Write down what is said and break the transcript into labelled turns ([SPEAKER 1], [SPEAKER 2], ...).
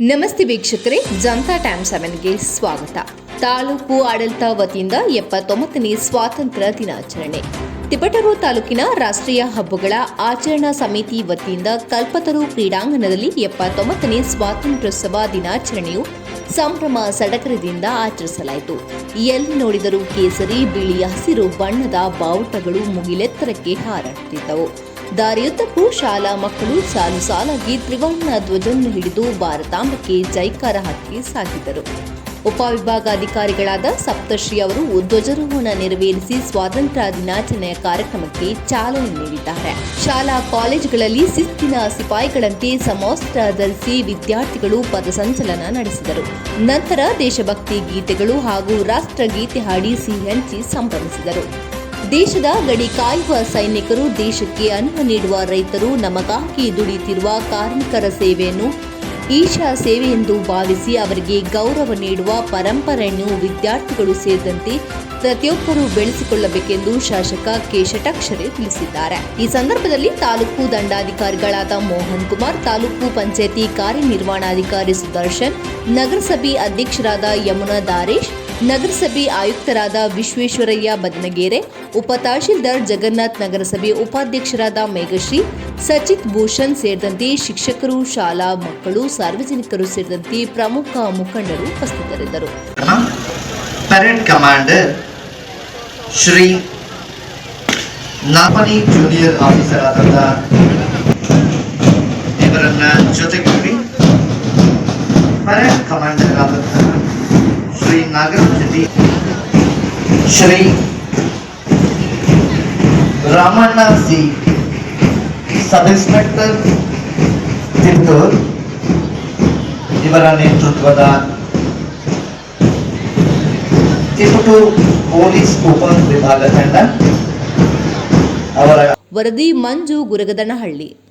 [SPEAKER 1] ನಮಸ್ತೆ ವೀಕ್ಷಕರೇ ಜನತಾ ಟೈಮ್ ಸೆವೆನ್ಗೆ ಸ್ವಾಗತ. ತಾಲೂಕು ಆಡಳಿತ ವತಿಯಿಂದ ಎಪ್ಪತ್ತೊಂಬತ್ತನೇ ಸ್ವಾತಂತ್ರ್ಯ ದಿನಾಚರಣೆ. ತಿಪಟೂರು ತಾಲೂಕಿನ ರಾಷ್ಟ್ರೀಯ ಹಬ್ಬಗಳ ಆಚರಣಾ ಸಮಿತಿ ವತಿಯಿಂದ ಕಲ್ಪತರು ಕ್ರೀಡಾಂಗಣದಲ್ಲಿ ಎಪ್ಪತ್ತೊಂಬತ್ತನೇ ಸ್ವಾತಂತ್ರ್ಯೋತ್ಸವ ದಿನಾಚರಣೆಯು ಸಂಭ್ರಮ ಸಡಗರದಿಂದ ಆಚರಿಸಲಾಯಿತು. ಎಲ್ಲಿ ನೋಡಿದರೂ ಕೇಸರಿ, ಬಿಳಿ ಹಸಿರು ಬಣ್ಣದ ಬಾವುಟಗಳು ಮುಗಿಲೆತ್ತರಕ್ಕೆ ಹಾರಾಡುತ್ತಿದ್ದವು. ದಾರಿಯುದ್ದಕ್ಕೂ ಶಾಲಾ ಮಕ್ಕಳು ಸಾಲು ಸಾಲಾಗಿ ತ್ರಿವರ್ಣ ಧ್ವಜವನ್ನು ಹಿಡಿದು ಭಾರತಾಂಬಕ್ಕೆ ಜೈಕಾರ ಹಾಕಿ ಸಾಗಿದರು. ಉಪವಿಭಾಗಾಧಿಕಾರಿಗಳಾದ ಸಪ್ತಶ್ರೀ ಅವರು ಧ್ವಜಾರೋಹಣ ನೆರವೇರಿಸಿ ಸ್ವಾತಂತ್ರ್ಯ ದಿನಾಚರಣೆಯ ಕಾರ್ಯಕ್ರಮಕ್ಕೆ ಚಾಲನೆ ನೀಡಿದ್ದಾರೆ. ಶಾಲಾ ಕಾಲೇಜುಗಳಲ್ಲಿ ಶಿಸ್ತಿನ ಸಿಪಾಯಿಗಳಂತೆ ಸಮವಸ್ತ್ರ ಧರಿಸಿ ವಿದ್ಯಾರ್ಥಿಗಳು ಪದಸಂಚಲನ ನಡೆಸಿದರು. ನಂತರ ದೇಶಭಕ್ತಿ ಗೀತೆಗಳು ಹಾಗೂ ರಾಷ್ಟ್ರಗೀತೆ ಹಾಡಿ ಸಿಹಿ ಹಂಚಿ ಸಂಭ್ರಮಿಸಿದರು. ದೇಶದ ಗಡಿ ಕಾಯುವ ಸೈನಿಕರು ದೇಶಕ್ಕೆ ಅನ್ನ ನೀಡುವ ರೈತರು ನಮಗಾಗಿ ದುಡಿಯುತ್ತಿರುವ ಕಾರ್ಮಿಕರ ಸೇವೆಯನ್ನು ಈಶಾ ಸೇವೆ ಎಂದು ಭಾವಿಸಿ ಅವರಿಗೆ ಗೌರವ ನೀಡುವ ಪರಂಪರೆಯನ್ನು ವಿದ್ಯಾರ್ಥಿಗಳು ಸೇರಿದಂತೆ ಪ್ರತಿಯೊಬ್ಬರು ಬೆಳೆಸಿಕೊಳ್ಳಬೇಕೆಂದು ಶಾಸಕ ಕೆ ಶಟಾಕ್ಷರಿ ತಿಳಿಸಿದ್ದಾರೆ. ಈ ಸಂದರ್ಭದಲ್ಲಿ ತಾಲೂಕು ದಂಡಾಧಿಕಾರಿಗಳಾದ ಮೋಹನ್ ಕುಮಾರ್, ತಾಲೂಕು ಪಂಚಾಯಿತಿ ಕಾರ್ಯನಿರ್ವಹಣಾಧಿಕಾರಿ ಸುದರ್ಶನ್, ನಗರಸಭೆ ಅಧ್ಯಕ್ಷರಾದ ಯಮುನಾ ದಾರೇಶ್, ನಗರಸಭೆ ಆಯುಕ್ತರಾದ ವಿಶ್ವೇಶ್ವರಯ್ಯ ಬದನಗೇರೆ, ಉಪ ತಹಶೀಲ್ದಾರ್ ಜಗನ್ನಾಥ್ ನಗರಸಭೆ ಉಪಾಧ್ಯಕ್ಷರಾದ ಮೇಘಶ್ರೀ ಸಚಿತ್ ಭೂಷಣ್ ಸೇರಿದಂತೆ ಶಿಕ್ಷಕರು, ಶಾಲಾ ಮಕ್ಕಳು, ಸಾರ್ವಜನಿಕರು ಸೇರಿದಂತೆ ಪ್ರಮುಖ ಮುಖಂಡರು ಉಪಸ್ಥಿತರಿದ್ದರು.
[SPEAKER 2] Parade commander Shri Napani junior officer ಆದಂತಹ ಇವರನ್ನ ಜೊತೆಗೂಡಿ ಪರೇಡ್ ಕಮಾಂಡರ್ ಆದಂತಹ Shri Nagaraj Shri Ramanna C sub inspector Tinthur ಇವರ ನೇತೃತ್ವದ ತಿಪಟೂರು ಪೊಲೀಸ್ ಉಪ ವಿಭಾಗ ತಂಡ ಅವರ
[SPEAKER 1] ವರದಿ ಮಂಜು ಗುರಗದನಹಳ್ಳಿ.